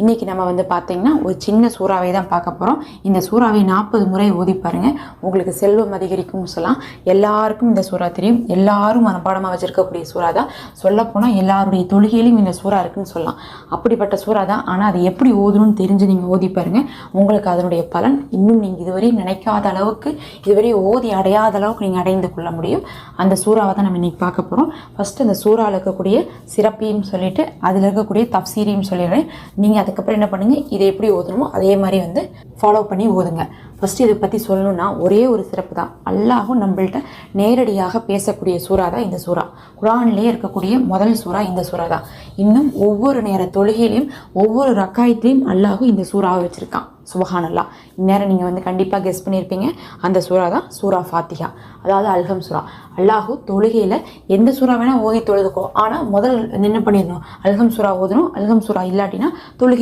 இன்றைக்கி நம்ம வந்து பார்த்திங்கன்னா ஒரு சின்ன சூறாவை தான் பார்க்க போகிறோம் இந்த சூறாவை நாற்பது முறை ஓதி பாருங்கள் உங்களுக்கு செல்வம் அதிகரிக்கும்னு சொல்லலாம். எல்லாருக்கும் இந்த சூறா தெரியும். எல்லாரும் மனப்பாடமாக வச்சுருக்கக்கூடிய சூறா தான். சொல்லப்போனால் எல்லாருடைய தொழுகையிலும் இந்த சூறா இருக்குன்னு சொல்லலாம். அப்படிப்பட்ட சூறா தான். ஆனால் அது எப்படி ஓதணும்னு தெரிஞ்சு நீங்கள் ஓதி பாருங்கள் உங்களுக்கு அதனுடைய பலன் இன்னும் நீங்கள் இதுவரை நினைக்காத அளவுக்கு இதுவரை ஓதி அடையாத அளவுக்கு நீங்கள் அடைந்து கொள்ள முடியும். அந்த சூறாவை தான் நம்ம இன்றைக்கி பார்க்க போகிறோம் ஃபஸ்ட்டு அந்த சூறாவில் இருக்கக்கூடிய சிறப்பையும் சொல்லிவிட்டு அதில் இருக்கக்கூடிய தப்சீரையும் சொல்லிடுறேன். நீங்கள் அதுக்கப்புறம் என்ன பண்ணுங்கள் இதை எப்படி ஓதணுமோ அதே மாதிரி வந்து ஃபாலோ பண்ணி ஓதுங்க ஃபஸ்ட்டு இதை பற்றி சொல்லணும்னா ஒரே ஒரு சிறப்பு தான். அல்லாஹும் நம்மள்ட்ட நேரடியாக பேசக்கூடிய சூறா தான் இந்த சூறா. குரான்லேயே இருக்கக்கூடிய முதல் சூறா இந்த சூறா தான். இன்னும் ஒவ்வொரு நேர தொழுகையிலையும் ஒவ்வொரு ரக்காயத்திலையும் அல்லாஹும் இந்த சூறாவை வச்சுருக்கான். சுபஹானல்லா. இந்நேரம் நீங்கள் வந்து கண்டிப்பாக கெஸ் பண்ணியிருப்பீங்க அந்த சூறா தான் சூறா ஃபாத்திகா அதாவது அல்ஹம் சூறா. அல்லாஹு தொழுகையில் எந்த சூறா வேணால் ஓதி தொழுதுக்கோ. ஆனால் முதல் என்ன பண்ணிடணும்? அல்ஹம் சூறா ஓதணும். அல்ஹம் சூறா இல்லாட்டினா தொழுகை